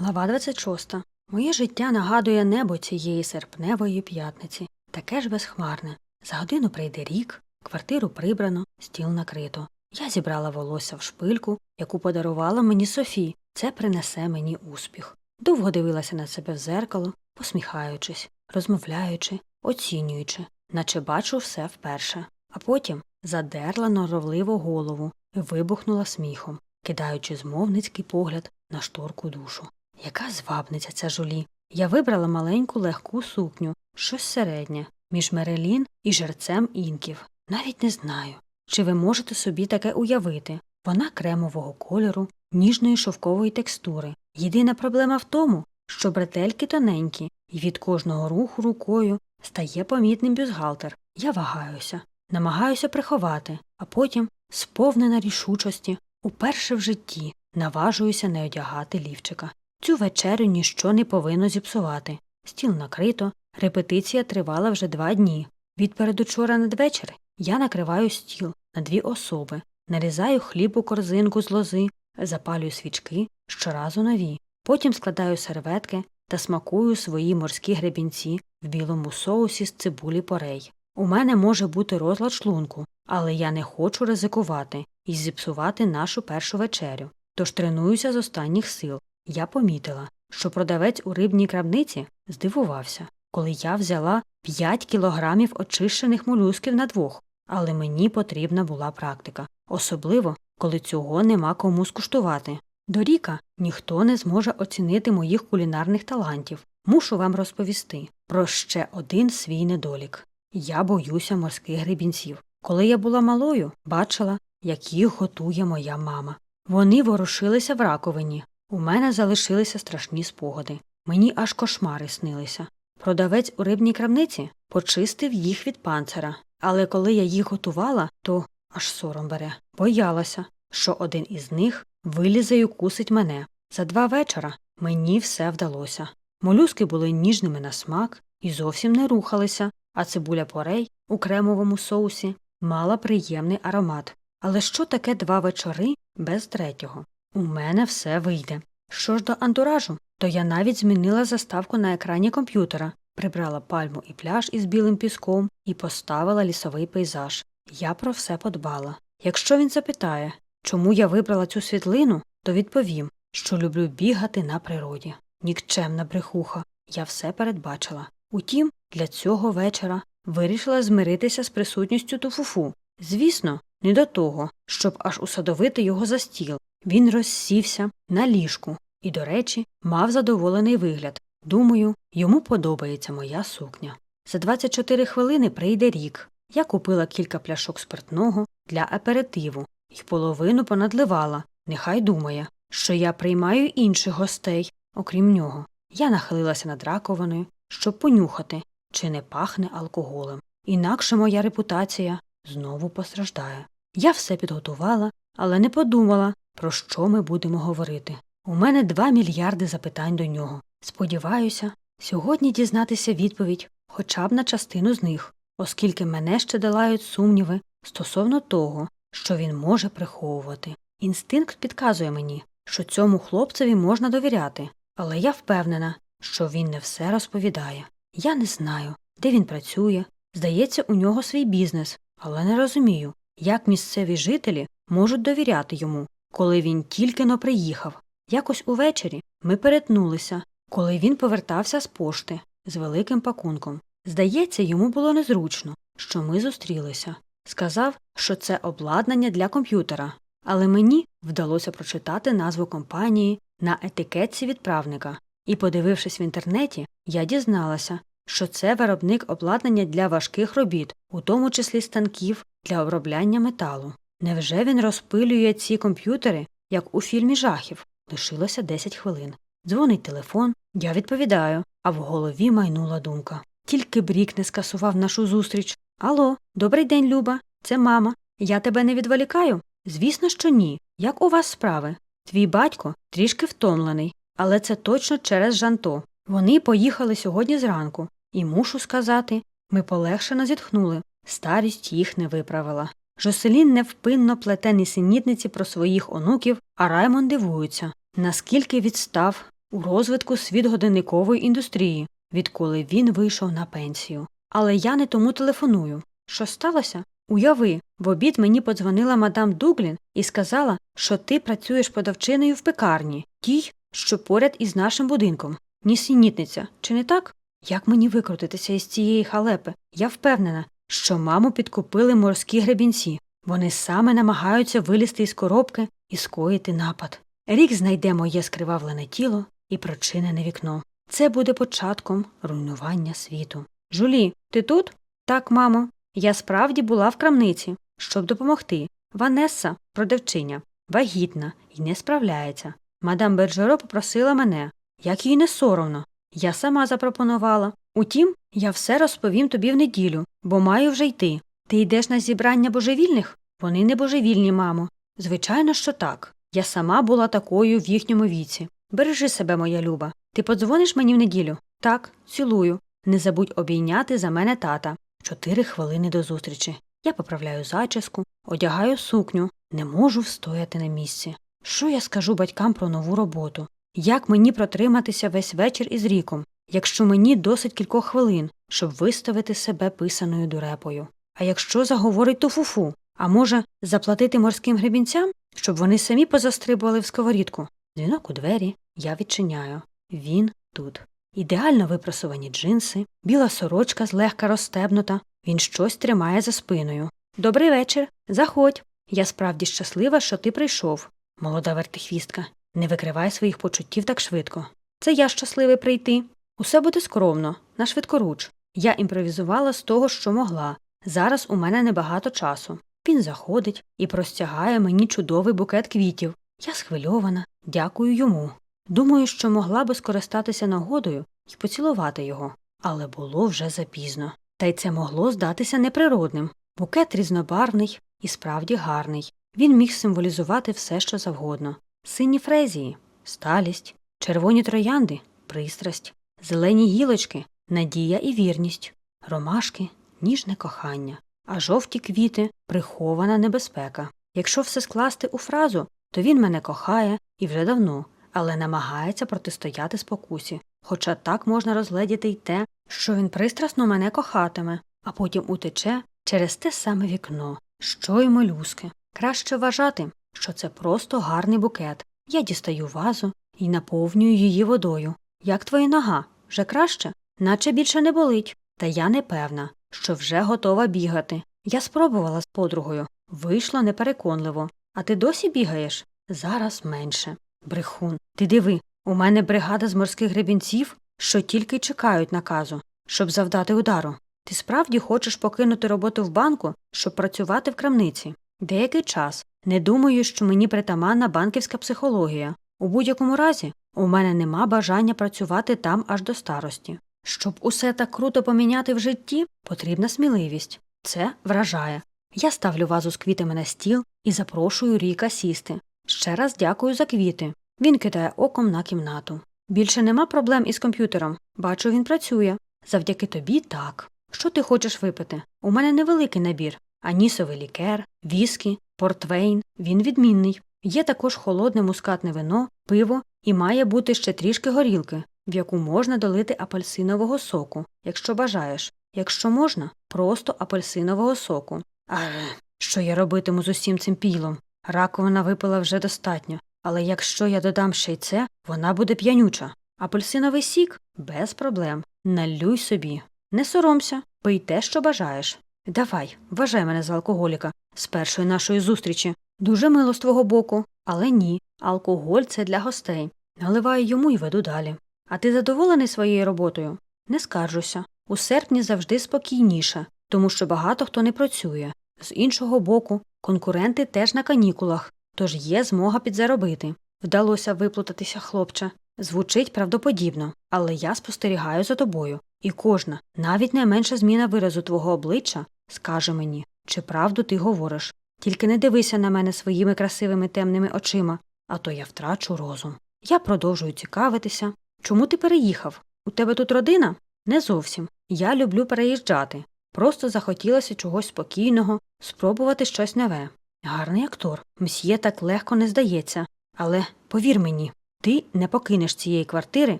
Глава 26. Моє життя нагадує небо цієї серпневої п'ятниці, таке ж безхмарне. За годину прийде рік, квартиру прибрано, стіл накрито. Я зібрала волосся в шпильку, яку подарувала мені Софі. Це принесе мені успіх. Довго дивилася на себе в зеркало, посміхаючись, розмовляючи, оцінюючи, наче бачу все вперше. А потім задерла норовливо голову і вибухнула сміхом, кидаючи змовницький погляд на шторку душу. Яка звабниця ця жулі. Я вибрала маленьку легку сукню, щось середнє, між Мерелін і жерцем інків. Навіть не знаю, чи ви можете собі таке уявити. Вона кремового кольору, ніжної шовкової текстури. Єдина проблема в тому, що бретельки тоненькі, і від кожного руху рукою стає помітним бюстгальтер. Я вагаюся, намагаюся приховати, а потім, сповнена рішучості, уперше в житті наважуюся не одягати лівчика. Цю вечерю ніщо не повинно зіпсувати. Стіл накрито, репетиція тривала вже два дні. Від передучора надвечір я накриваю стіл на дві особи, нарізаю хліб у корзинку з лози, запалюю свічки щоразу нові, потім складаю серветки та смакую свої морські гребінці в білому соусі з цибулі порей. У мене може бути розлад шлунку, але я не хочу ризикувати і зіпсувати нашу першу вечерю. Тож тренуюся з останніх сил. Я помітила, що продавець у рибній крамниці здивувався, коли я взяла 5 кілограмів очищених молюсків на двох, але мені потрібна була практика, особливо коли цього нема кому скуштувати. До ріка ніхто не зможе оцінити моїх кулінарних талантів. Мушу вам розповісти про ще один свій недолік. Я боюся морських гребінців. Коли я була малою, бачила, як їх готує моя мама. Вони ворушилися в раковині. У мене залишилися страшні спогади. Мені аж кошмари снилися. Продавець у рибній крамниці почистив їх від панцира, але коли я їх готувала, то аж сором бере. Боялася, що один із них вилізе й укусить мене. За два вечора мені все вдалося. Молюски були ніжними на смак і зовсім не рухалися, а цибуля порей у кремовому соусі мала приємний аромат. Але що таке два вечори без третього? У мене все вийде. Що ж до антуражу, то я навіть змінила заставку на екрані комп'ютера, прибрала пальму і пляж із білим піском і поставила лісовий пейзаж. Я про все подбала. Якщо він запитає, чому я вибрала цю світлину, то відповім, що люблю бігати на природі. Нікчемна брехуха, я все передбачила. Утім, для цього вечора вирішила змиритися з присутністю туфуфу. Звісно, не до того, щоб аж усадовити його за стіл. Він розсівся на ліжку і, до речі, мав задоволений вигляд. Думаю, йому подобається моя сукня. За 24 хвилини прийде рік. Я купила кілька пляшок спиртного для аперитиву і половину понадливала. Нехай думає, що я приймаю інших гостей, окрім нього. Я нахилилася над раковиною, щоб понюхати, чи не пахне алкоголем. Інакше моя репутація знову постраждає. Я все підготувала, але не подумала, про що ми будемо говорити. У мене два мільярди запитань до нього. Сподіваюся, сьогодні дізнатися відповідь хоча б на частину з них, оскільки мене ще долають сумніви стосовно того, що він може приховувати. Інстинкт підказує мені, що цьому хлопцеві можна довіряти, але я впевнена, що він не все розповідає. Я не знаю, де він працює. Здається, у нього свій бізнес, але не розумію, як місцеві жителі можуть довіряти йому, коли він тільки но приїхав. Якось увечері ми перетнулися, коли він повертався з пошти з великим пакунком. Здається, йому було незручно, що ми зустрілися. Сказав, що це обладнання для комп'ютера, але мені вдалося прочитати назву компанії на етикетці відправника, і, подивившись в інтернеті, я дізналася, що це виробник обладнання для важких робіт, у тому числі станків для обробляння металу. Невже він розпилює ці комп'ютери, як у фільмі жахів? Лишилося 10 хвилин. Дзвонить телефон, я відповідаю, а в голові майнула думка. Тільки Брік не скасував нашу зустріч. Алло, добрий день, Люба. Це мама. Я тебе не відволікаю? Звісно, що ні. Як у вас справи? Твій батько трішки втомлений, але це точно через Жанто. Вони поїхали сьогодні зранку, і мушу сказати, ми полегшено зітхнули. Старість їх не виправила. Жоселін невпинно плете нісенітниці про своїх онуків, а Раймон дивується, наскільки відстав у розвитку світгодинникової індустрії, відколи він вийшов на пенсію. Але я не тому телефоную. Що сталося? Уяви, в обід мені подзвонила мадам Дуглін і сказала, що ти працюєш подавчиною в пекарні, тій, що поряд із нашим будинком. Нісенітниця, чи не так? Як мені викрутитися із цієї халепи? Я впевнена, що маму підкупили морські гребінці. Вони саме намагаються вилізти із коробки і скоїти напад. Рік знайде моє скривавлене тіло і прочинене вікно. Це буде початком руйнування світу. Жулі, ти тут? Так, мамо. Я справді була в крамниці, щоб допомогти. Ванесса, продавчиня, вагітна і не справляється. Мадам Бержеро попросила мене, як їй не соромно. Я сама запропонувала. Утім, я все розповім тобі в неділю, бо маю вже йти. Ти йдеш на зібрання божевільних? Вони не божевільні, мамо. Звичайно, що так. Я сама була такою в їхньому віці. Бережи себе, моя люба. Ти подзвониш мені в неділю? Так, цілую. Не забудь обійняти за мене тата. Чотири хвилини до зустрічі. Я поправляю зачіску, одягаю сукню, не можу встояти на місці. Що я скажу батькам про нову роботу? Як мені протриматися весь вечір із ріком, якщо мені досить кількох хвилин, щоб виставити себе писаною дурепою? А якщо заговорить то фуфу, а може, заплатити морським гребінцям, щоб вони самі позастрибували в сковорідку? Дзвінок у двері, я відчиняю. Він тут. Ідеально випросувані джинси, біла сорочка злегка розстебнута, він щось тримає за спиною. Добрий вечір. Заходь. Я справді щаслива, що ти прийшов. Молода вертихвістка, не викривай своїх почуттів так швидко. Це я щасливий прийти. Усе буде скромно, на швидкоруч. Я імпровізувала з того, що могла. Зараз у мене небагато часу. Він заходить і простягає мені чудовий букет квітів. Я схвильована, дякую йому. Думаю, що могла би скористатися нагодою і поцілувати його, але було вже запізно. Та й це могло здатися неприродним. Букет різнобарвний і справді гарний. Він міг символізувати все, що завгодно сині фрезії, сталість, червоні троянди, пристрасть, зелені гілочки, надія і вірність, ромашки, ніжне кохання, а жовті квіти прихована небезпека. Якщо все скласти у фразу, то він мене кохає і вже давно, але намагається протистояти спокусі. Хоча так можна розгледіти й те, що він пристрасно мене кохатиме, а потім утече через те саме вікно, що й молюски. Краще вважати, що це просто гарний букет. Я дістаю вазу і наповнюю її водою. Як твоя нога? Вже краще? Наче більше не болить. Та я не певна, що вже готова бігати. Я спробувала з подругою. Вийшло непереконливо. А ти досі бігаєш? Зараз менше. Брехун, ти диви, у мене бригада з морських гребінців, що тільки чекають наказу, щоб завдати удару. Ти справді хочеш покинути роботу в банку, щоб працювати в крамниці? Деякий час. Не думаю, що мені притаманна банківська психологія. У будь-якому разі, у мене нема бажання працювати там аж до старості. Щоб усе так круто поміняти в житті, потрібна сміливість. Це вражає. Я ставлю вазу з квітами на стіл і запрошую Ріка сісти. Ще раз дякую за квіти. Він кидає оком на кімнату. Більше нема проблем із комп'ютером. Бачу, він працює. Завдяки тобі так. Що ти хочеш випити? У мене невеликий набір. Анісовий лікер, віскі, портвейн. Він відмінний. Є також холодне мускатне вино, пиво і має бути ще трішки горілки, в яку можна долити апельсинового соку, якщо бажаєш. Якщо можна, просто апельсинового соку. Аже, що я робитиму з усім цим пілом? Раковина випила вже достатньо, але якщо я додам ще й це, вона буде п'янюча. Апельсиновий сік без проблем. Налюй собі. Не соромся, пий те, що бажаєш. Давай, вважай мене за алкоголіка з першої нашої зустрічі. Дуже мило з твого боку, але ні. Алкоголь це для гостей. Наливаю йому і веду далі. А ти задоволений своєю роботою? Не скаржуся. У серпні завжди спокійніше, тому що багато хто не працює. З іншого боку, конкуренти теж на канікулах, тож є змога підзаробити. Вдалося виплутатися, хлопче. Звучить правдоподібно, але я спостерігаю за тобою, і кожна, навіть найменша зміна виразу твого обличчя, скаже мені, чи правду ти говориш. Тільки не дивися на мене своїми красивими темними очима, а то я втрачу розум. Я продовжую цікавитися. Чому ти переїхав? У тебе тут родина? Не зовсім. Я люблю переїжджати. Просто захотілося чогось спокійного, спробувати щось нове. Гарний актор. Мсьє так легко не здається. Але повір мені, Ти не покинеш цієї квартири,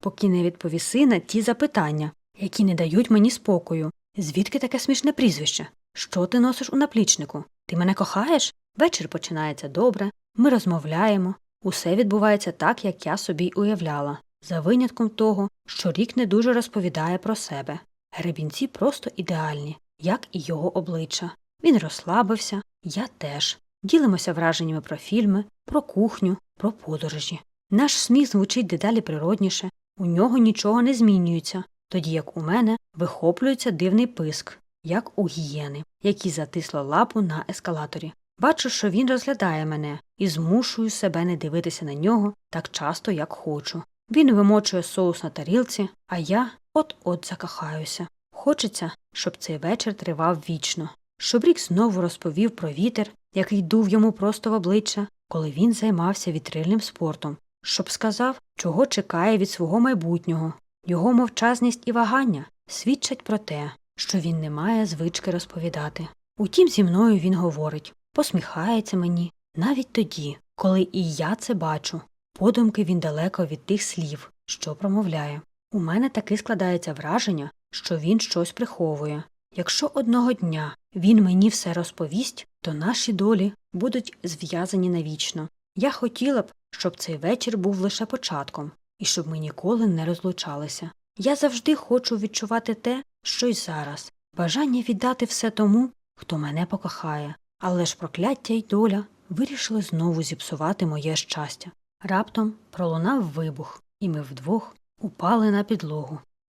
поки не відповіси на ті запитання, які не дають мені спокою. Звідки таке смішне прізвище? Що ти носиш у наплічнику? Ти мене кохаєш? Вечір починається добре, ми розмовляємо. Усе відбувається так, як я собі уявляла, за винятком того, що рік не дуже розповідає про себе. Гребінці просто ідеальні, як і його обличчя. Він розслабився, я теж. Ділимося враженнями про фільми, про кухню, про подорожі. Наш сміх звучить дедалі природніше, у нього нічого не змінюється, тоді як у мене вихоплюється дивний писк, як у гієни, який затисло лапу на ескалаторі. Бачу, що він розглядає мене і змушую себе не дивитися на нього так часто, як хочу. Він вимочує соус на тарілці, а я от-от закохаюся. Хочеться, щоб цей вечір тривав вічно, щоб рік знову розповів про вітер, який дув йому просто в обличчя, коли він займався вітрильним спортом, щоб сказав, чого чекає від свого майбутнього. Його мовчазність і вагання свідчать про те, що він не має звички розповідати. Утім, зі мною він говорить, посміхається мені, навіть тоді, коли і я це бачу. Подумки він далеко від тих слів, що промовляє. У мене таки складається враження, що він щось приховує. Якщо одного дня він мені все розповість, то наші долі будуть зв'язані навічно. Я хотіла б, щоб цей вечір був лише початком, і щоб ми ніколи не розлучалися. Я завжди хочу відчувати те, що й зараз, бажання віддати все тому, хто мене покохає, але ж прокляття й доля вирішили знову зіпсувати моє щастя. Раптом пролунав вибух, і ми вдвох упали на підлогу.